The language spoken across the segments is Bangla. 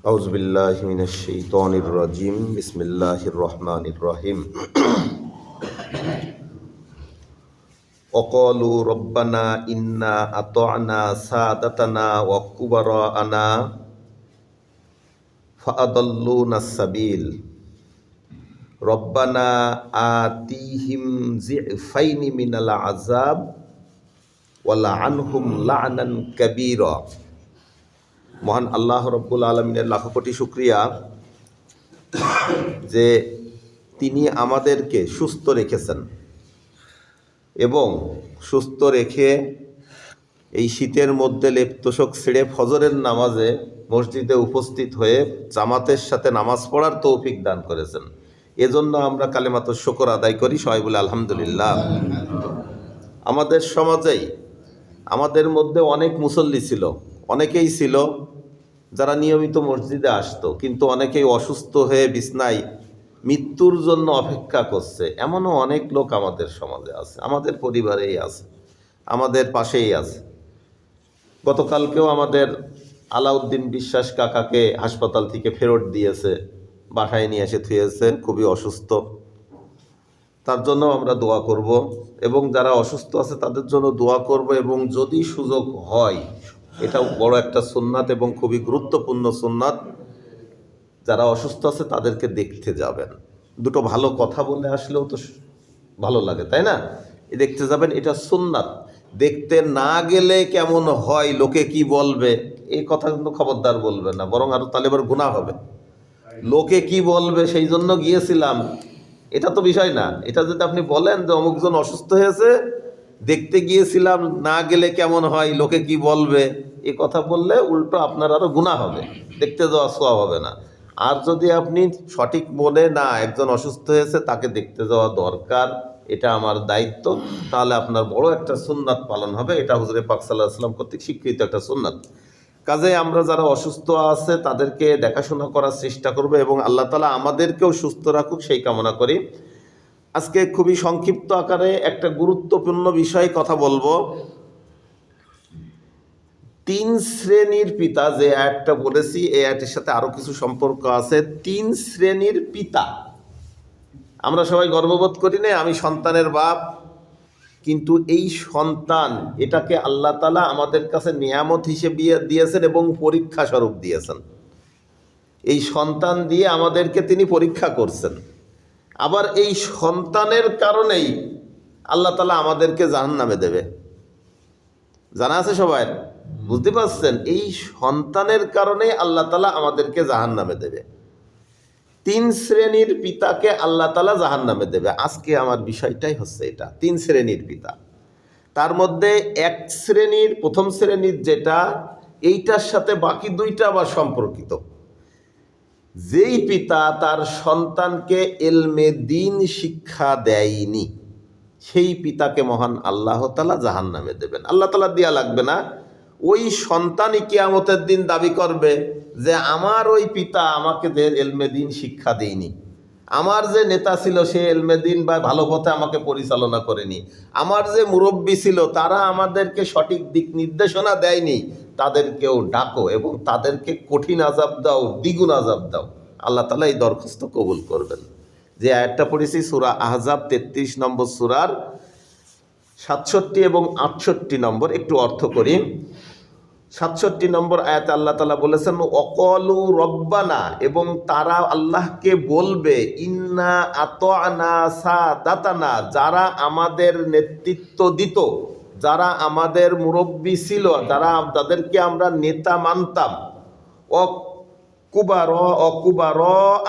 আউজবিল্লাহিমিনাশাইতানির রাজিম। বিসমিল্লাহির রহমানির রহিম। অকলু রব্বানা ইন্না আতআনা সাদাতানা ওয়া কুবারানা ফাআদাল্লুনা সাবিল। রব্বানা আতিহিম জিফাইনি মিনাল আযাব ওয়া লা'আনহুম লা'নান কাবীরা। মহান আল্লাহ রব্বুল আলমিনের লাখো কোটি শুক্রিয়া যে তিনি আমাদেরকে সুস্থ রেখেছেন এবং সুস্থ রেখে এই শীতের মধ্যে লেপ্তশোক ছেড়ে ফজরের নামাজে মসজিদে উপস্থিত হয়ে জামাতের সাথে নামাজ পড়ার তৌফিক দান করেছেন। এজন্য আমরা কালেমাত শকর আদায় করি, সবাই বলে আলহামদুলিল্লাহ। আমাদের সমাজেই, আমাদের মধ্যে অনেক মুসল্লি ছিল অনেকেই ছিল যারা নিয়মিত মসজিদে আসতো, কিন্তু অনেকেই অসুস্থ হয়ে বিছনায় মৃত্যুর জন্য অপেক্ষা করছে। এমনও অনেক লোক আমাদের সমাজে আছে, আমাদের পরিবারেই আছে, আমাদের পাশেই আছে। গতকালকেও আমাদের আলাউদ্দিন বিশ্বাস কাকাকে হাসপাতাল থেকে ফেরত দিয়েছে, বাসায় নিয়ে এসে থুয়েছে, খুবই অসুস্থ। তার জন্য আমরা দোয়া করব এবং যারা অসুস্থ আছে তাদের জন্য দোয়া করব এবং যদি সুযোগ হয় এটাও বড় একটা সুন্নাত এবং খুবই গুরুত্বপূর্ণ সুন্নাত। যারা অসুস্থ আছে তাদেরকে দেখতে যাবেন। দুটো ভালো কথা বলে আসলেও তো ভালো লাগে, তাই না? দেখতে যাবেন, এটা সুন্নাত। দেখতে না গেলে কেমন হয়, লোকে কি বলবে? এই কথা কিন্তু খবরদার বলবে না, বরং আরও তাহলে এবার গুণা হবে। লোকে কি বলবে, সেই জন্য গিয়েছিলাম। এটা তো বিষয় না। এটা যদি আপনি বলেন যে অমুকজন অসুস্থ হয়েছে দেখতে গিয়েছিলাম, না গেলে কেমন হয়, লোকে কি বলবে? এ কথা বললে উল্টো আপনার আরও গুণা হবে, দেখতে যাওয়া সোয়া হবে না। আর যদি আপনি সঠিক মনে না একজন অসুস্থ হয়েছে, তাকে দেখতে যাওয়া দরকার, এটা আমার দায়িত্ব, তাহলে আপনার বড় একটা সুন্নাত পালন হবে, এটা হুজুরে পাক আসলাম কর্তৃক স্বীকৃত একটা সুন্নাত। কাজে আমরা যারা অসুস্থ আছে, তাদেরকে দেখাশোনা করার চেষ্টা করব এবং আল্লাহ তালা আমাদেরকেও সুস্থ রাখুক, সেই কামনা করি। আজকে খুবই সংক্ষিপ্ত আকারে একটা গুরুত্বপূর্ণ বিষয়ে কথা বলব। তিন শ্রেণির পিতা, যে অ্যাডটা বলেছি, এই অ্যাডের সাথে আরও কিছু সম্পর্ক আছে। তিন শ্রেণির পিতা। আমরা সবাই গর্ববোধ করি না, আমি সন্তানের বাপ, কিন্তু এই সন্তান, এটাকে আল্লাহ তালা আমাদের কাছে নিয়ামত হিসেবে দিয়েছেন এবং পরীক্ষা স্বরূপ দিয়েছেন। এই সন্তান দিয়ে আমাদেরকে তিনি পরীক্ষা করছেন। আবার এই সন্তানের কারণেই আল্লাহ তালা আমাদেরকে জাহান নামে দেবে। জানা আছে সবাই? বুঝতে পারছেন? এই সন্তানের কারণে আল্লাহ তালা আমাদেরকে জাহান নামে দেবে। তিন শ্রেণির পিতাকে আল্লাহ তালা জাহান নামে দেবে। আজকে আমার বিষয়টাই হচ্ছে এটা। তিন শ্রেণির পিতা। তার মধ্যে এক শ্রেণির, প্রথম শ্রেণির যেটা, এইটার সাথে বাকি দুইটা আবার সম্পর্কিত। যেই পিতা তার সন্তানকে এলমে দিন শিক্ষা দেয়নি, সেই পিতাকে মহান আল্লাহ তালা জাহান নামে দেবেন। আল্লাহ তালা দেওয়া লাগবে না, ওই সন্তানই কিয়ামতের দিন দাবি করবে যে আমার ওই পিতা আমাকে যে এলমে দিন শিক্ষা দেয়নি, আমার যে নেতা ছিল সে এলমে দিন বা ভালো পথে আমাকে পরিচালনা করেনি, আমার যে মুরব্বী ছিল তারা আমাদেরকে সঠিক দিক নির্দেশনা দেয়নি তাদেরকেও ডাকো এবং তাদেরকে কঠিন আজাব দাও, দ্বিগুণ আজাব দাও। আল্লাহ তালা এই দরখাস্ত কবুল করবেন। যে আয়াতটা পড়েছি, সুরা আহজাব তেত্রিশ নম্বর সুরার সাতষট্টি এবং আটষট্টি নম্বর, একটু অর্থ করি। সাতষট্টি নম্বর আয়াত আল্লাহ তালা বলেছেন অকলু রব্বানা এবং তারা আল্লাহকে বলবে, ইন্না আত আনা সা দাতানা যারা আমাদের নেতৃত্ব দিত। যারা আমাদের মুরব্বী ছিল, যারা তাদেরকে আমরা নেতা মানতাম অ কুবার অকুবার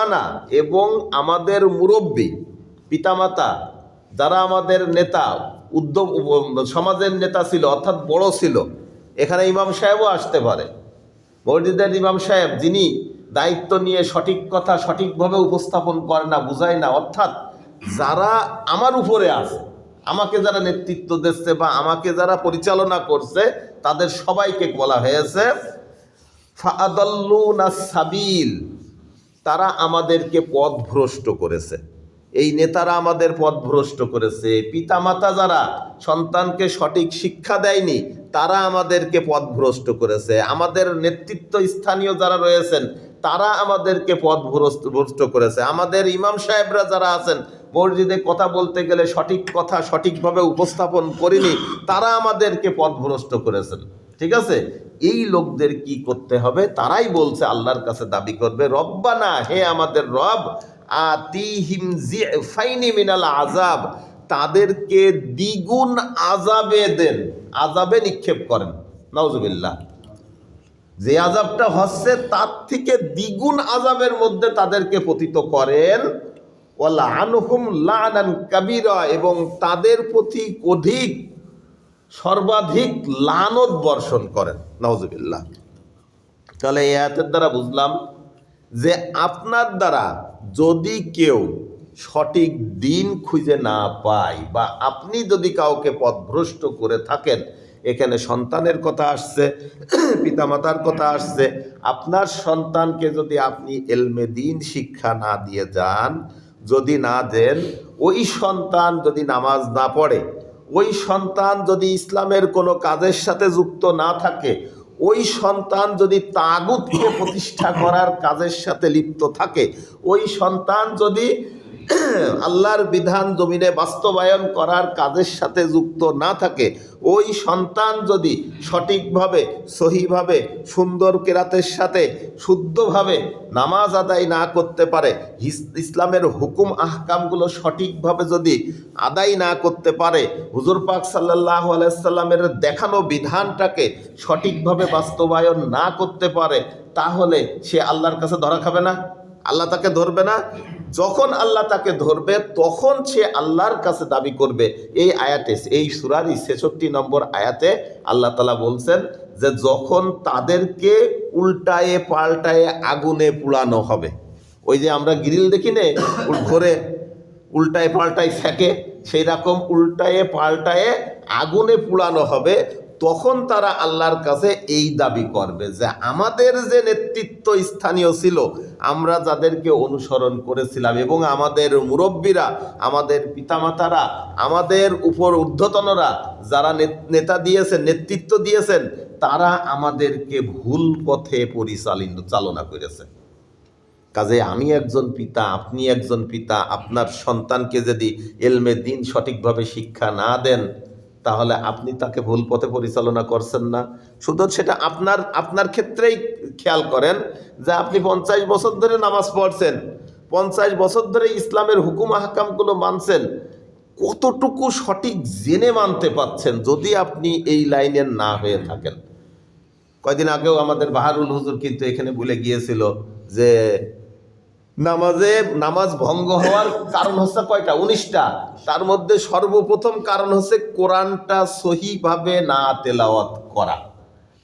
আনা, এবং আমাদের মুরব্বী পিতামাতা যারা আমাদের নেতা, উদ্যোগ, সমাজের নেতা ছিল, অর্থাৎ বড় ছিল, এখানে ইমাম সাহেবও আসতে পারে। মসজিদের ইমাম সাহেব, যিনি দায়িত্ব নিয়ে সঠিক কথা সঠিকভাবে উপস্থাপন করে না, বুঝায় না, অর্থাৎ যারা আমার উপরে আছে আমাকে যারা নেতৃত্ব দিচ্ছে বা আমাকে যারা পরিচালনা করছে, তাদের সবাইকে বলা হয়েছে সাবিল, তারা আমাদেরকে পথভ্রষ্ট করেছে। এই নেতারা আমাদের পথভ্রষ্ট করেছে। পিতামাতা যারা সন্তানকে সঠিক শিক্ষা দেয়নি, তারা আমাদেরকে পথভ্রষ্ট করেছে। আমাদের নেতৃত্ব স্থানীয় যারা রয়েছেন, তারা আমাদেরকে পথ ভ্রষ্ট ভ্রষ্ট করেছে। আমাদের ইমাম সাহেবরা যারা আছেন মসজিদে কথা বলতে গেলে সঠিক কথা সঠিকভাবে উপস্থাপন করিনি, তারা আমাদেরকে পথ ভ্রষ্ট করেছেন। ঠিক আছে? এই লোকদের কি করতে হবে? তারাই বলছে, আল্লাহর কাছে দাবি করবে, রব্বানা, হে আমাদের রব মিনাল আজাব তাদেরকে দ্বিগুণ আজাবে দেন আজাবে নিক্ষেপ করেন। নাউজুবিল্লাহ। যে আজাবটা হচ্ছে, তার থেকে দ্বিগুণ আজাবের মধ্যে তাদেরকে পতিত করেন এবং তাদের প্রতি অধিক, সর্বাধিক লানত বর্ষণ করেন। নওয়াজবিল্লাহ তাহলে এই আয়াতের দ্বারা বুঝলাম যে আপনার দ্বারা যদি কেউ সঠিক দিন খুঁজে না পায় বা আপনি যদি কাউকে পথভ্রষ্ট করে থাকেন, এখানে সন্তানের কথা আসছে, পিতামাতার কথা আসছে, আপনার সন্তানকে যদি আপনি এলমে দিন শিক্ষা না দিয়ে যান যদি না দেন, ওই সন্তান যদি নামাজ না পড়ে, ওই সন্তান যদি ইসলামের কোনো কাজের সাথে যুক্ত না থাকে, ওই সন্তান যদি তাগুতকে প্রতিষ্ঠা করার কাজের সাথে লিপ্ত থাকে, ওই সন্তান যদি আল্লাহর বিধান জমিনে বাস্তবায়ন করার কাজের সাথে যুক্ত না থাকে, ওই সন্তান যদি সঠিকভাবে, সহিভাবে, সুন্দর কেরাতের সাথে, শুদ্ধভাবে নামাজ আদায় না করতে পারে ইসলামের হুকুম আহকামগুলো সঠিকভাবে যদি আদায় না করতে পারে, হুজুর পাক সাল্লাহ আলাইসাল্লামের দেখানো বিধানটাকে সঠিকভাবে বাস্তবায়ন না করতে পারে, তাহলে সে আল্লাহর কাছে ধরা খাবে না? আল্লাহ তাকে ধরবে না। যখন আল্লাহ তাকে ধরবে, তখন সে আল্লাহর কাছে দাবি করবে। এই আয়াতে, এই সুরারি ছেষট্টি নম্বর আয়াতে আল্লাহ তালা বলছেন যে, যখন তাদেরকে উল্টায়ে পাল্টায়ে আগুনে পুড়ানো হবে, ওই যে আমরা গ্রিল দেখি নে, ঘরে, উল্টায় পাল্টায় ফেঁকে, সেই রকম উল্টায়ে পাল্টায়ে আগুনে পুড়ানো হবে তখন তারা আল্লাহর কাছে এই দাবি করবে যে আমাদের যে নেতৃত্ব স্থানীয় ছিল, আমরা যাদেরকে অনুসরণ করেছিলাম এবং আমাদের মুরব্বীরা, আমাদের পিতামাতারা, আমাদের উপর ঊর্ধ্বতনরা যারা নেতা দিয়েছেন, নেতৃত্ব দিয়েছেন, তারা আমাদেরকে ভুল পথে পরিচালিত চালনা করেছে। কাজে আমি একজন পিতা, আপনি একজন পিতা, আপনার সন্তানকে যদি এলমে দিন সঠিকভাবে শিক্ষা না দেন তাহলে আপনি তাকে ভুল পথে পরিচালনা করছেন না। শুধু সেটা আপনার আপনার ক্ষেত্রেই খেয়াল করেন যে আপনি পঞ্চাশ বছর ধরে নামাজ পড়ছেন, পঞ্চাশ বছর ধরে ইসলামের হুকুম আহকামগুলো মানছেন, কতটুকু সঠিক জেনে মানতে পাচ্ছেন যদি আপনি এই লাইনের না হয়ে থাকেন? কয়দিন আগেও আমাদের বাহারুল হুজুর কিন্তু এখানে বলে গিয়েছিল যে নামাজে নামাজ ভঙ্গ হওয়ার কারণ হচ্ছে কয়টা? উনিশটা। তার মধ্যে সর্বপ্রথম কারণ হচ্ছে কোরআনটা সহিভাবে না তেলাওয়াত করা।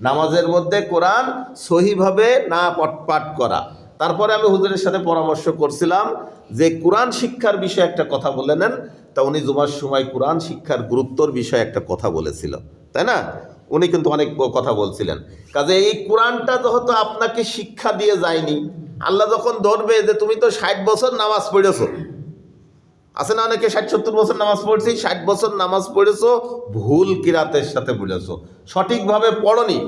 নামাজের মধ্যে কোরআন সহিভাবে না পাঠ করা। তারপরে আমি হুজুরের সাথে পরামর্শ করছিলাম যে কোরআন শিক্ষার বিষয়ে একটা কথা বলে নেন। তা উনি জুমার সময় কোরআন শিক্ষার গুরুত্বর বিষয়ে একটা কথা বলেছিল। তাই না? উনি কিন্তু অনেক কথা বলছিলেন। কাজে এই কোরআনটা যেহেতু আপনাকে শিক্ষা দিয়ে যায়নি, আল্লাহ যখন ধরবে যে তুমি তো ষাট বছর নামাজ পড়েছো, আছে না অনেকে ষাট সত্তর বছর নামাজ পড়ছি, ষাট বছর নামাজ পড়েছো, ভুল কিরাতের সাথে পড়েছো সঠিকভাবে পড়নি,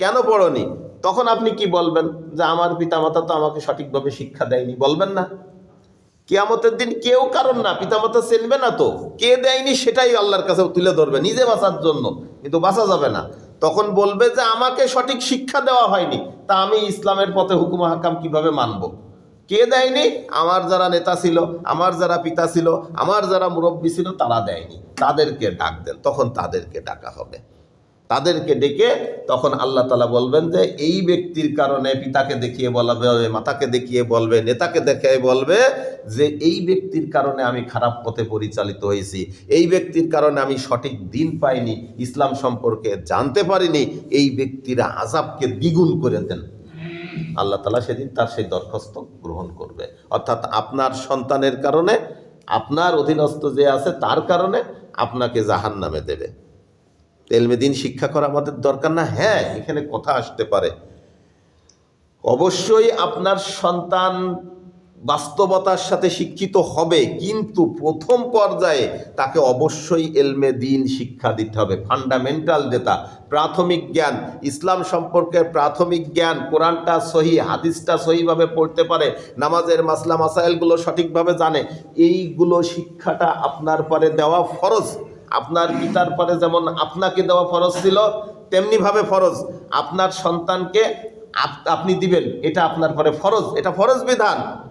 কেন পড়নি? তখন আপনি কি বলবেন? যে আমার পিতামাতা তো আমাকে সঠিকভাবে শিক্ষা দেয়নি, বলবেন না। কিয়ামতের দিন কেউ কারণ না, পিতামাতা চেনবে না তো, কে দেয়নি সেটাই আল্লাহর কাছে তুলে ধরবে, নিজে বাঁচার জন্য। কিন্তু বাঁচা যাবে না। তখন বলবে যে, আমাকে সঠিক শিক্ষা দেওয়া হয়নি। তা আমি ইসলামের পথে হুকুম হাকাম কীভাবে মানব? কে দেয়নি? আমার যারা নেতা ছিল, আমার যারা পিতা ছিল, আমার যারা মুরব্বী ছিল, তারা দেয়নি। তাদেরকে ডাক দেন, তখন তাদেরকে ডাকা হবে। তাদেরকে ডেকে তখন আল্লাহ তালা বলবেন যে, এই ব্যক্তির কারণে পিতাকে দেখিয়ে বলবে, মাতাকে দেখিয়ে বলবে, নেতাকে দেখে বলবে যে, এই ব্যক্তির কারণে আমি খারাপ পথে পরিচালিত হয়েছি। এই ব্যক্তির কারণে আমি সঠিক দিন পাইনি, ইসলাম সম্পর্কে জানতে পারিনি। এই ব্যক্তির আজাবকে দ্বিগুণ করে দেন। আল্লাহ তালা সেদিন তার সেই দরখাস্ত গ্রহণ করবে। অর্থাৎ আপনার সন্তানের কারণে, আপনার অধীনস্থ যে আছে তার কারণে আপনাকে জাহান নামে দেবে। তেলমে দিন শিক্ষা করা আমাদের দরকার না? হ্যাঁ এখানে কথা আসতে পারে। অবশ্যই আপনার সন্তান বাস্তবতার সাথে শিক্ষিত হবে, কিন্তু প্রথম পর্যায়ে তাকে অবশ্যই এলমে দিন শিক্ষা দিতে হবে। ফান্ডামেন্টাল যেটা, প্রাথমিক জ্ঞান। ইসলাম সম্পর্কে প্রাথমিক জ্ঞান, কোরআনটা সহি, হাদিসটা সহিভাবে পড়তে পারে, নামাজের মাসলা, মাসাইলগুলো সঠিকভাবে জানে। এইগুলো শিক্ষাটা আপনার পরে দেওয়া ফরজ। আপনার পিতার পরে যেমন আপনাকে দেওয়া ফরজ ছিল, তেমনিভাবে ফরজ। আপনার সন্তানকে আপ- আপনি দিবেন, এটা আপনার পরে ফরজ। এটা ফরজ বিধান।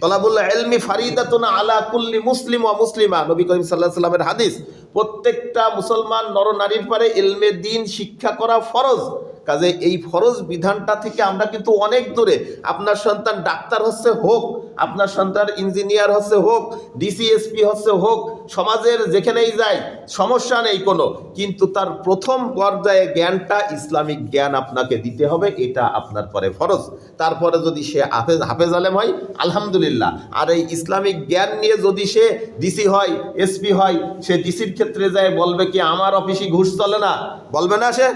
তলাবুল্লাহ এলমি ফারিদাতুনা আলা কুল্লি মুসলিম ও মুসলিমা। নবী করিম সাল্লাহ সাল্লামের হাদিস, প্রত্যেকটা মুসলমান নরনারীর পরে এলমে দিন শিক্ষা করা ফরজ। কাজে এই ফরজ বিধানটা থেকে আমরা কিন্তু অনেক দূরে। আপনার সন্তান ডাক্তার হচ্ছে হোক, আপনার সন্তান ইঞ্জিনিয়ার হচ্ছে হোক, ডিসিএসপি হচ্ছে হোক, সমাজের যেখানেই যায়, সমস্যা নেই কোনো। কিন্তু তার প্রথম পর্যায়ে জ্ঞানটা ইসলামিক জ্ঞান আপনাকে দিতে হবে, এটা আপনার পরে ফরজ। তারপরে যদি সে হাফেজ হাফেজ আলেম হয়, আলহামদুলিল্লাহ। আর এই ইসলামিক জ্ঞান নিয়ে যদি সে ডিসি হয়, এসপি হয়, সে ডিসির ক্ষেত্রে যায়, বলবে কি, আমার অফিসে ঘুষ চলে না? বলবে না সে।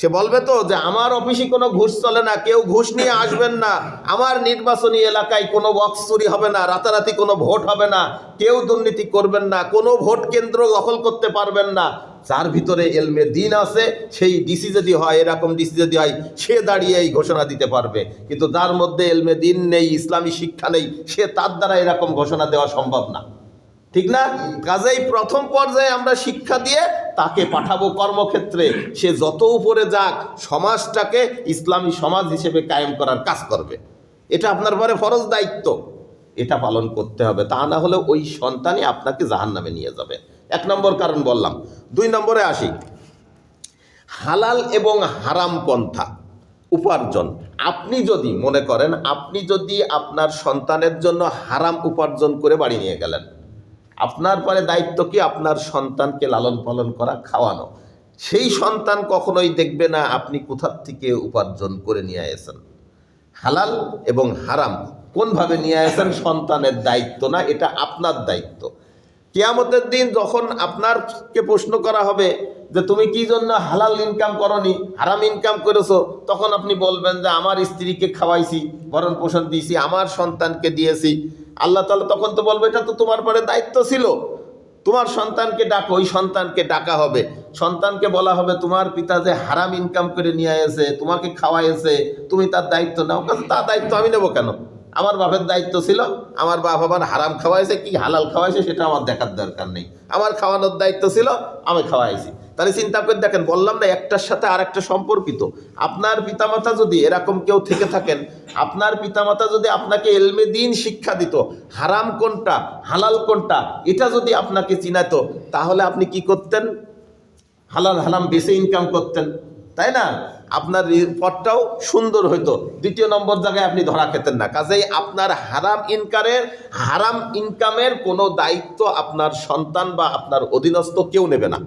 সে বলবে তো যে আমার অফিসে কোনো ঘুষ চলে না, কেউ ঘুষ নিয়ে আসবেন না। আমার নির্বাচনী এলাকায় কোনো বক্স চুরি হবে না, রাতারাতি কোনো ভোট হবে না, কেউ দুর্নীতি করবেন না, কোনো ভোট কেন্দ্র দখল করতে পারবেন না। যার ভিতরে এলমে দিন আছে, সেই ডিসি যদি হয়, এরকম ডিসি যদি হয়, সে দাঁড়িয়ে এই ঘোষণা দিতে পারবে। কিন্তু যার মধ্যে এলমে দিন নেই, ইসলামী শিক্ষা নেই, সে তার দ্বারা এরকম ঘোষণা দেওয়া সম্ভব না। ঠিক না? কাজেই প্রথম পর্যায়ে আমরা শিক্ষা দিয়ে তাকে পাঠাবো কর্মক্ষেত্রে। সে যত উপরে যাক, সমাজটাকে ইসলামী সমাজ হিসেবে কায়েম করার কাজ করবে। এটা আপনার পরে ফরজ দায়িত্ব। এটা পালন করতে হবে। তা না হলে ওই সন্তানই আপনাকে জাহান নামে নিয়ে যাবে। এক নম্বর কারণ বললাম। দুই নম্বরে আসি। হালাল এবং হারাম পন্থা, উপার্জন। আপনি যদি মনে করেন, আপনি যদি আপনার সন্তানের জন্য হারাম উপার্জন করে বাড়ি নিয়ে গেলেন আপনার পরে দায়িত্ব কি? আপনার সন্তানকে লালন পালন করা, খাওয়ানো। সেই সন্তান কখনোই দেখবে না আপনি কোথার থেকে উপার্জন করে নিয়ে আসেন হালাল এবং হারাম, কোনভাবে নিয়ে আসেন সন্তানের দায়িত্ব না, এটা আপনার দায়িত্ব। কেয়ামতের দিন যখন আপনারকে প্রশ্ন করা হবে যে তুমি কি জন্য হালাল ইনকাম করনি, হারাম ইনকাম করেছ, তখন আপনি বলবেন যে আমার স্ত্রীকে খাওয়াইছি, ভরণ পোষণ দিয়েছি, আমার সন্তানকে দিয়েছি। আল্লাহ তালা তখন তো বলবে, এটা তো তোমার পরে দায়িত্ব ছিল। তোমার সন্তানকে ডাকো, ওই সন্তানকে ডাকা হবে। সন্তানকে বলা হবে, তোমার পিতা যে হারাম ইনকাম করে নিয়ে এসে তোমাকে খাওয়াইছে তুমি তার দায়িত্ব নাও। কাছে তার দায়িত্ব আমি নেব কেন? আমার বাপের দায়িত্ব ছিল, আমার বাপ আমার হারাম খাওয়াইছে, কি হালাল খাওয়াইছে সেটা আমার দেখার দরকার নেই। আমার খাওয়ানোর দায়িত্ব ছিল, আমি খাওয়াইছি। তাহলে চিন্তা করে দেখেন, বললাম না একটার সাথে আর একটা সম্পর্কিত। আপনার পিতামাতা যদি এরকম কেউ থেকে থাকেন, আপনার পিতামাতা যদি আপনাকে এলমে দিন শিক্ষা দিত, হারাম কোনটা, হালাল কোনটা, এটা যদি আপনাকে চিনাতো, তাহলে আপনি কি করতেন? হালাল হালাম বেশি ইনকাম করতেন। তাই না? আপনার পথটাও সুন্দর হইতো। দ্বিতীয় নম্বর জায়গায় আপনি ধরা খেতেন না। কাজেই আপনার হারাম ইনকামের হারাম ইনকামের কোনো দায়িত্ব আপনার সন্তান বা আপনার অধীনস্থ কেউ নেবে না।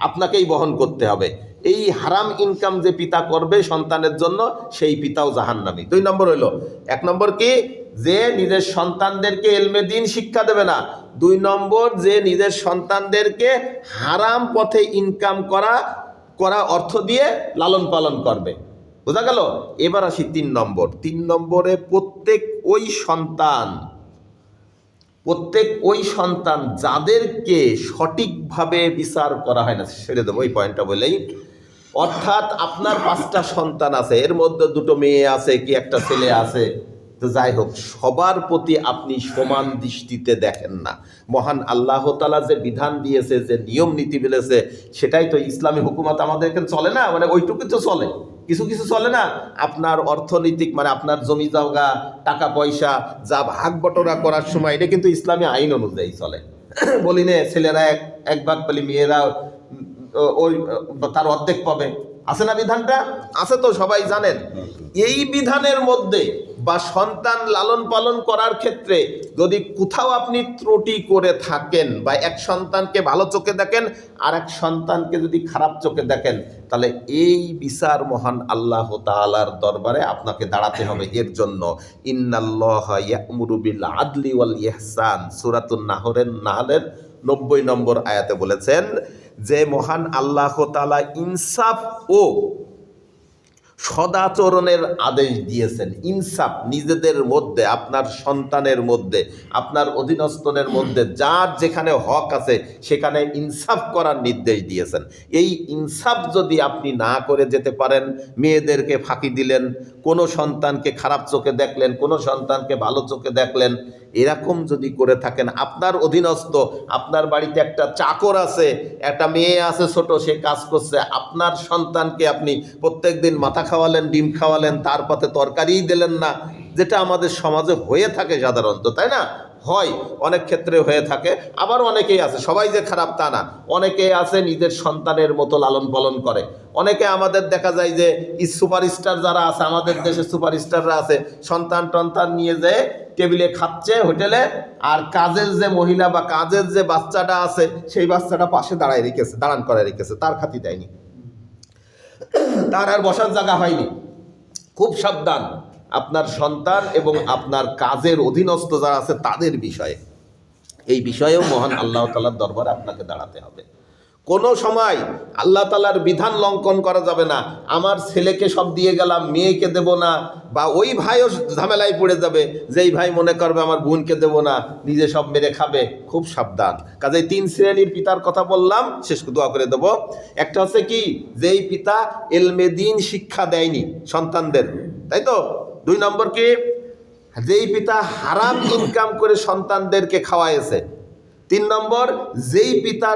আপনাকেই বহন করতে হবে। এই হারাম ইনকাম যে পিতা করবে সন্তানের জন্য, সেই পিতাও জাহান্নামী। দুই নম্বর হইল, এক নম্বর কি? যে নিজের সন্তানদেরকে এলমে দিন শিক্ষা দেবে না। দুই নম্বর, যে নিজের সন্তানদেরকে হারাম পথে ইনকাম করা করা অর্থ দিয়ে লালন পালন করবে। বোঝা গেল? এবার আসি তিন নম্বর। তিন নম্বরে প্রত্যেক ওই সন্তান, প্রত্যেক ওই সন্তান যাদেরকে সঠিকভাবে বিচার করা হয় না, ছেড়ে দেবো, এই পয়েন্টটা বলেই অর্থাৎ আপনার পাঁচটা সন্তান আছে, এর মধ্যে দুটো মেয়ে আছে, কি একটা ছেলে আছে? তো যাই হোক, সবার প্রতি আপনি সমান দৃষ্টিতে দেখেন না। মহান আল্লাহ তালা যে বিধান দিয়েছে, যে নিয়ম নীতি বলেছে, সেটাই তো ইসলামী হুকুমত আমাদের এখানে চলে না? মানে ওইটুকু তো চলে। কিছু কিছু চলে না? আপনার অর্থনৈতিক মানে আপনার জমি জায়গা, টাকা পয়সা, যা ভাগ বটরা করার সময়, এটা কিন্তু ইসলামী আইন অনুযায়ী চলে। বলি নে, ছেলেরা এক এক ভাগ পেলে মেয়েরা ওই তার অর্ধেক পাবে। আছে না বিধানটা? আছে তো, সবাই জানেন। এই বিধানের মধ্যে বা সন্তান লালন পালন করার ক্ষেত্রে যদি কোথাও আপনি ত্রুটি করে থাকেন বা এক সন্তানকে ভালো চোখে দেখেন, আর এক সন্তানকে যদি খারাপ চোখে দেখেন, তাহলে এই বিচার মহান আল্লাহ তালার দরবারে আপনাকে দাঁড়াতে হবে এর জন্য। ইন্নাল্লাহ ইয়ামুরু বিল আদলি ওয়াল ইহসান। সূরাতুন নাহরের নাহলের নব্বই নম্বর আয়াতে বলেছেন যে মহান আল্লাহ তাআলা ইনসাফ ও সদাচরণের আদেশ দিয়েছেন। ইনসাফ নিজেদের মধ্যে, আপনার সন্তানের মধ্যে, আপনার অধীনস্থনের মধ্যে, যার যেখানে হক আছে, সেখানে ইনসাফ করার নির্দেশ দিয়েছেন। এই ইনসাফ যদি আপনি না করে যেতে পারেন, মেয়েদেরকে ফাঁকি দিলেন কোনো সন্তানকে খারাপ চোখে দেখলেন, কোনো সন্তানকে ভালো চোখে দেখলেন, এরকম যদি করে থাকেন, আপনার অধীনস্থ, আপনার বাড়িতে একটা চাকর আছে, একটা মেয়ে আছে ছোট, সে কাজ করছে, আপনার সন্তানকে আপনি প্রত্যেক দিন মাথা খাওয়ালেন, ডিম খাওয়ালেন, তার পথে তরকারিই দিলেন না, যেটা আমাদের সমাজে হয়ে থাকে সাধারণত, তাই না? হয়, অনেক ক্ষেত্রে হয়ে থাকে। আবার অনেকেই আছে, সবাই যে খারাপ তা না। অনেকেই আছে নিজের সন্তানের মতো লালন পালন করে। অনেকে আমাদের দেখা যায় যে সুপারস্টার যারা আছে, আমাদের দেশে সুপারস্টাররা আছে, সন্তান টন্তান নিয়ে যেয়ে টেবিলে খাচ্ছে হোটেলে, আর কাজের যে মহিলা বা কাজের যে বাচ্চাটা আছে, সেই বাচ্চাটা পাশে দাঁড়ায় রেখেছে, দাঁড়ান করে রেখেছে, তার খাতি দেয়নি। তার আর বসার জায়গা হয়নি। খুব সাবধান। আপনার সন্তান এবং আপনার কাজের অধীনস্থ যারা আছে তাদের বিষয়ে। এই বিষয়েও মহান আল্লাহ তালার দরবারে আপনাকে দাঁড়াতে হবে। কোনো সময় আল্লাহ তালার বিধান লঙ্ঘন করা যাবে না, আমার ছেলেকে সব দিয়ে গেলাম, মেয়েকে দেব না, বা ওই ভাইও ঝামেলায় পড়ে যাবে, যেই ভাই মনে করবে আমার বোনকে দেব না, নিজে সব মেরে খাবে, খুব সাবধান। কাজেই তিন শ্রেণির পিতার কথা বললাম, শেষ দোয়া করে দেব। একটা হচ্ছে কি, যেই পিতা এলমেদিন শিক্ষা দেয়নি সন্তানদের, তাই তো? দুই নম্বর কি? যেই পিতা হারাম ইনকাম করে সন্তানদেরকে খাওয়াইছে। তিন নম্বর, যেই পিতা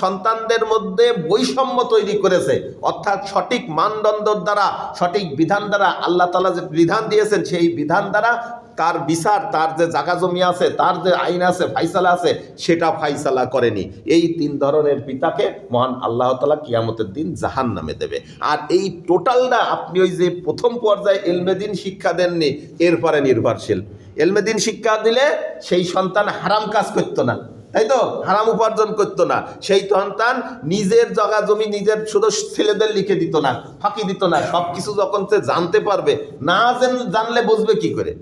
সন্তানদের মধ্যে বৈষম্য তৈরি করেছে, অর্থাৎ সঠিক মানদণ্ডর দ্বারা, সঠিক বিধান দ্বারা আল্লাহ তালা যে বিধান দিয়েছেন, সেই বিধান দ্বারা তার বিচার, তার যে জাগা জমি আছে, তার যে আইন আছে, ফাইসালা আছে, সেটা ফাইসালা করেনি। এই তিন ধরনের পিতাকে মহান আল্লাহ তালা কিয়ামতের দিন জাহান নামে দেবে। আর এই টোটালটা আপনি ওই যে প্রথম পর্যায়ে এলমেদিন শিক্ষা দেননি, এরপরে নির্ভরশীল। এলমেদিন শিক্ষা দিলে সেই সন্তান হারাম কাজ করতো না। তাই তো? হারাম উপার্জন করতো না। সেই সন্তান নিজের জগা জমি, নিজের শুধু ছেলেদের লিখে দিত না, ফাঁকি দিত না। সব কিছু যখন সে জানতে পারবে, না জেন- জানলে বুঝবে কি করে?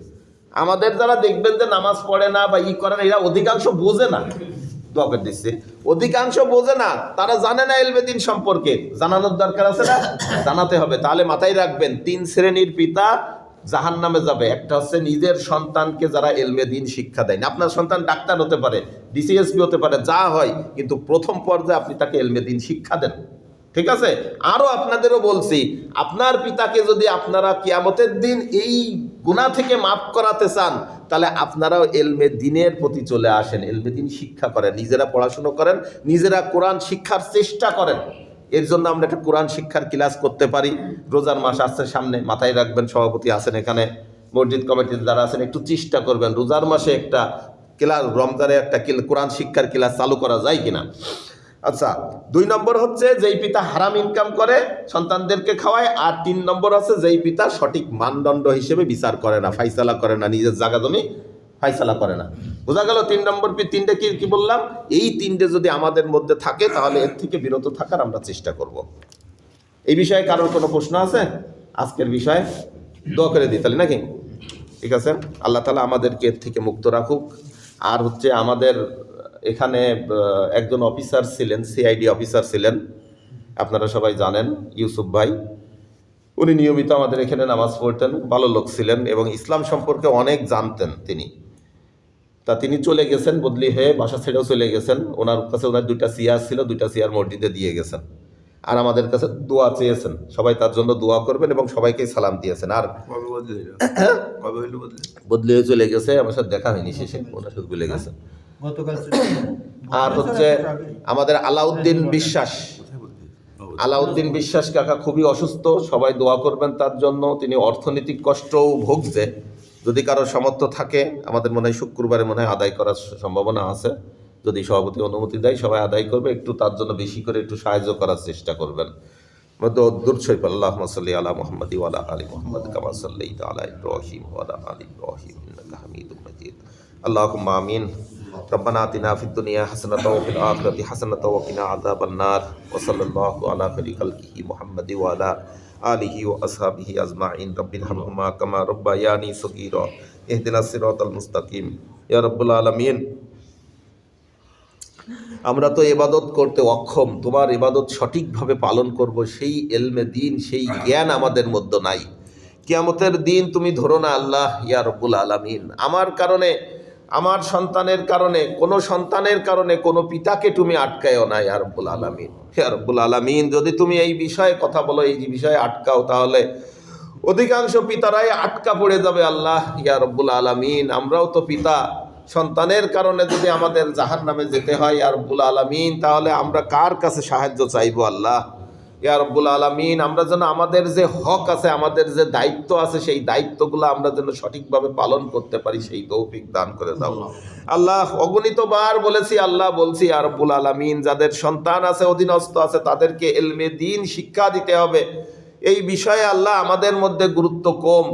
আমাদের যারা দেখবেন যে নামাজ পড়ে না বা ই করে না, এরা অধিকাংশ বোঝে না। দোয়া দিচ্ছে। অধিকাংশ বোঝে না, তারা জানে না এলবেদিন সম্পর্কে। জানানোর দরকার আছে না? জানাতে হবে। তাহলে মাথায় রাখবেন, তিন শ্রেণির পিতা জাহান নামে যাবে। একটা হচ্ছে নিজের সন্তানকে যারা এলমে দিন শিক্ষা দেয় না। আপনার সন্তান ডাক্তার হতে পারে ডিসিএসপি হতে পারে, যা হয়, কিন্তু প্রথম পর্যায়ে আপনি তাকে এলমে দিন শিক্ষা দেন। ঠিক আছে? আরও আপনাদেরও বলছি, আপনার পিতাকে যদি আপনারা কিয়ামতের দিন এই গুণা থেকে মাফ করাতে চান, তাহলে আপনারাও এলমে দিনের প্রতি চলে আসেন, এলমে দিন শিক্ষা করেন, নিজেরা পড়াশুনো করেন, নিজেরা কোরআন শিক্ষার চেষ্টা করেন। এর জন্য আমরা একটা কোরআন শিক্ষার ক্লাস করতে পারি। রোজার মাস আসছে সামনে, মাথায় রাখবেন, সভাপতি আছেন এখানে, মসজিদ কমিটির যারা আছেন, একটু চেষ্টা করবেন, রোজার মাসে একটা ক্লাস রমজানে একটা কোরআন শিক্ষার ক্লাস চালু করা যায় কিনা। আচ্ছা দুই নম্বর হচ্ছে যেই পিতা হারাম ইনকাম করে, সন্তানদেরকে খাওয়ায়, আর তিন নম্বর হচ্ছে যেই পিতা সঠিক মানদণ্ড হিসেবে বিচার করে না, ফাইসালা করে না, নিজের জায়গা জমি ফাইসালা করে না। বোঝা গেল তিন নম্বর তিনটে কি কি বললাম? এই তিনটে যদি আমাদের মধ্যে থাকে, তাহলে এর থেকে বিরত থাকার আমরা চেষ্টা করব। এই বিষয়ে কারোর কোনো প্রশ্ন আছে? আজকের বিষয়ে দোয়া করে দিই তাহলে, নাকি? ঠিক আছে? আল্লাহ তালা আমাদেরকে এর থেকে মুক্ত রাখুক। আর হচ্ছে আমাদের এখানে একজন অফিসার ছিলেন সিআইডি অফিসার ছিলেন আপনারা সবাই জানেন ইউসুফ ভাই। উনি নিয়মিত আমাদের এখানে নামাজ পড়তেন ভালো লোক ছিলেন এবং ইসলাম সম্পর্কে অনেক জানতেন তিনি। তা তিনি চলে গেছেন বদলি হয়ে বাসা ছেড়েও চলে গেছেন। ওনার কাছে ওনার দুইটা সিয়ার ছিল দুইটা সিয়ার মসজিদে দিয়ে গেছেন। আর আমাদের কাছে দোয়া চেয়েছেন। সবাই তার জন্য দোয়া করবেন এবং সবাইকে সালাম দিয়েছেন। আর বদলে হয়ে চলে গেছে আমার সাথে দেখা হয়নি শেষে ওনার সাথে ভুলে গেছে। গতকাল আর হচ্ছে আমাদের আলাউদ্দিন বিশ্বাস। আলাউদ্দিন বিশ্বাস কাকা খুবই অসুস্থ সবাই দোয়া করবেন তার জন্য। তিনি অর্থনৈতিক কষ্টও ভুগছে। যদি কারও সামর্থ্য থাকে আমাদের মনে হয় শুক্রবারে মনে হয় আদায় করার সম্ভাবনা আছে। যদি সভাপতি অনুমতি দেয় সবাই আদায় করবে। একটু তার জন্য বেশি করে একটু সাহায্য করার চেষ্টা করবেন। আল্লাহ আলা ওয়ালা আলা আল্লাহ আমিন। ربنا آتنا في الدنيا حسنة وفي الآخرة حسنة وقنا عذاب النار وصلى الله على خير خلقه محمد وعلى آله وأصحابه أجمعين رب ارحمهما كما ربياني صغيرا اهدنا الصراط المستقيم يا رب العالمين আমরা তো এবাদত করতে অক্ষম তোমার এবাদত সঠিকভাবে পালন করব সেই এলমে দিন সেই জ্ঞান আমাদের মধ্যে নাই কিয়ামতের দিন তুমি ধরো না আল্লাহ ইয়া রব্বুল আলামিন আমার কারণে আমার সন্তানের কারণে, কোনো সন্তানের কারণে কোনো পিতাকে তুমি আটকায়ও না, ইয়া রব্বুল আলামিন। ইয়া রব্বুল আলামিন, যদি তুমি এই বিষয়ে কথা বলো, এই বিষয়ে আটকাও, তাহলে অধিকাংশ পিতারাই আটকা পড়ে যাবে, আল্লাহ, ইয়া রব্বুল আলামিন। আমরাও তো পিতা, সন্তানের কারণে যদি আমাদের জাহান নামে যেতে হয়, ইয়া রব্বুল আলামিন, তাহলে আমরা কার কাছে সাহায্য চাইব, আল্লাহ? ইয়া আলমিন আলামিন আমরা যেন আমাদের যে হক আছে আমাদের যে দায়িত্ব আছে সেই দায়িত্বগুলো আমরা যেন সঠিকভাবে পালন করতে পারি সেই তৌফিক দান করে দাও। আল্লাহ অগণিত বার বলেছি আল্লাহ বলছি আলমিন আলামিন যাদের সন্তান আছে অধীনস্থ আছে তাদেরকে এলমে দিন শিক্ষা দিতে হবে। এই বিষয়ে আল্লাহ আমাদের মধ্যে গুরুত্ব কম।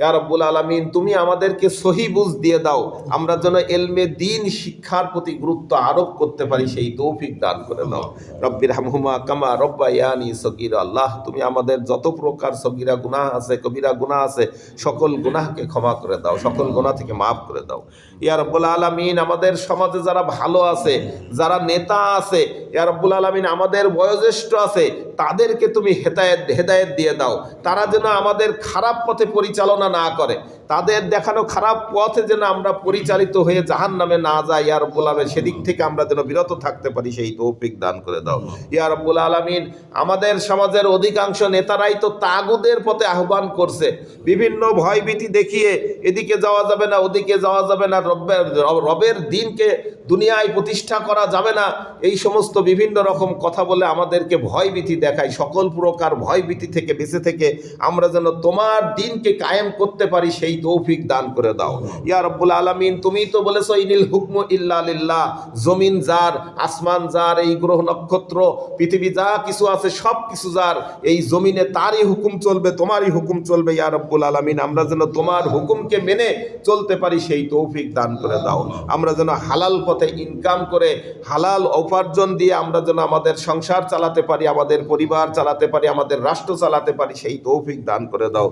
ইয়া রব্বুল আলমিন, তুমি আমাদেরকে সহি বুঝ দিয়ে দাও। আমরা যেন এলমে দিন শিক্ষার প্রতি গুরুত্ব আরোপ করতে পারি, সেই তৌফিক দান করে দাও। রব্বির হামহুমা কামা রব্বা ইয়ানি সগির। আল্লাহ, তুমি আমাদের যত প্রকার সগিরা গুনাহ আছে, কবিরা গুনাহ আছে, সকল গুনাহকে ক্ষমা করে দাও, সকল গুনাহ থেকে মাফ করে দাও। ইয়া আলমিন, আমাদের সমাজে যারা ভালো আছে, যারা নেতা আছে ইয়ারব্বুল আলামিন, আমাদের বয়োজ্যেষ্ঠ আছে, তাদেরকে তুমি হেদায়ত হেদায়ত দিয়ে দাও। তারা যেন আমাদের খারাপ পথে পরিচালনা না করে। তাদের দেখানো খারাপ পথে যেন আমরা পরিচালিত হয়ে জাহান নামে না যাই, ইয়া রব্বুল আলমিন, সেদিক থেকে আমরা যেন বিরত থাকতে পারি, সেই তৌফিক দান করে দাও। ইয়া রব্বুল আলমিন, আমাদের সমাজের অধিকাংশ নেতারাই তো তাগুদের পথে আহ্বান করছে। বিভিন্ন ভয়ভীতি দেখিয়ে এদিকে যাওয়া যাবে না, ওদিকে যাওয়া যাবে না, রব্বের, রবের দিনকে দুনিয়ায় প্রতিষ্ঠা করা যাবে না। এই সমস্ত বিভিন্ন রকম কথা বলে আমাদেরকে ভয়ভীতি দেখায়। সকল প্রকার ভয়ভীতি থেকে, বেঁচে থেকে আমরা যেন তোমার দিনকে কায়েম করতে পারি, সেই তৌফিক দান করে দাও। ইয়া রব্বুল আলামিন, তুমি তো বলেছ, ইনিল হুকমু ইল্লা জমিন যার, আসমান যার, এই গ্রহ নক্ষত্র, পৃথিবী যা কিছু আছে, সব কিছু যার, এই জমিনে তারই হুকুম চলবে, তোমারই হুকুম চলবে, ইয়া রব্বুল আলামিন। আমরা যেন তোমার হুকুমকে মেনে চলতে পারি, সেই তৌফিক দান করে দাও। আমরা যেন হালাল পথে ইনকাম করে, হালাল উপার্জন দিয়ে আমরা যেন আমাদের সংসার চালাতে পারি, আমাদের পরিবার চালাতে পারি, আমাদের রাষ্ট্র চালাতে পারি, সেই তৌফিক দান করে দাও।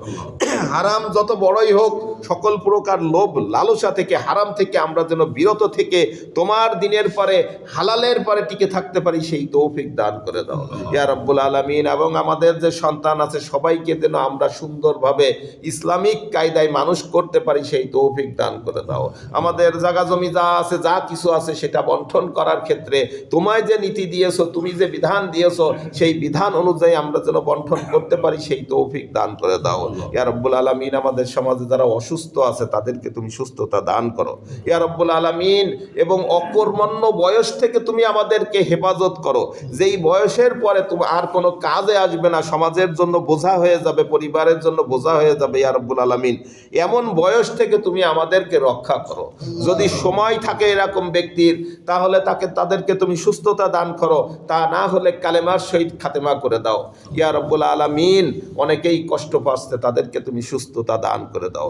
হারাম যত বড়ই হোক outro. সকল প্রকার লোভ, লালসা থেকে, হারাম থেকে আমরা যেন বিরত থেকে তোমার দিনের পরে, হালালের পরে টিকে থাকতে পারি, সেই তৌফিক দান করে দাও। ইয়া রব্বুল আলমিন, এবং আমাদের যে সন্তান আছে, সবাইকে যেন আমরা সুন্দরভাবে ইসলামিক কায়দায় মানুষ করতে পারি, সেই তৌফিক দান করে দাও। আমাদের জায়গা জমি যা আছে, যা কিছু আছে, সেটা বন্টন করার ক্ষেত্রে তোমায় যে নীতি দিয়েছ, তুমি যে বিধান দিয়েছ, সেই বিধান অনুযায়ী আমরা যেন বন্টন করতে পারি, সেই তৌফিক দান করে দাও। ইয়া রব্বুল আলমিন, আমাদের সমাজে যারা অসুস্থ আছে, তাদেরকে তুমি সুস্থতা দান করো। ইয়া রব্বুল আলমিন, এবং অকর্মণ্য বয়স থেকে তুমি আমাদেরকে হেফাজত করো। যেই বয়সের পরে তুমি আর কোনো কাজে আসবে না, সমাজের জন্য বোঝা হয়ে যাবে, পরিবারের জন্য বোঝা হয়ে যাবে, ইয়া রব্বুল আলমিন। এমন বয়স থেকে তুমি আমাদেরকে রক্ষা করো। যদি সময় থাকে এরকম ব্যক্তির, তাহলে তাকে, তাদেরকে তুমি সুস্থতা দান করো। তা না হলে কালেমার সহিত খাতেমা করে দাও। ইয়া রব্বুল আলমিন, অনেকেই কষ্ট পাচ্ছে, তাদেরকে তুমি সুস্থতা দান করে দাও।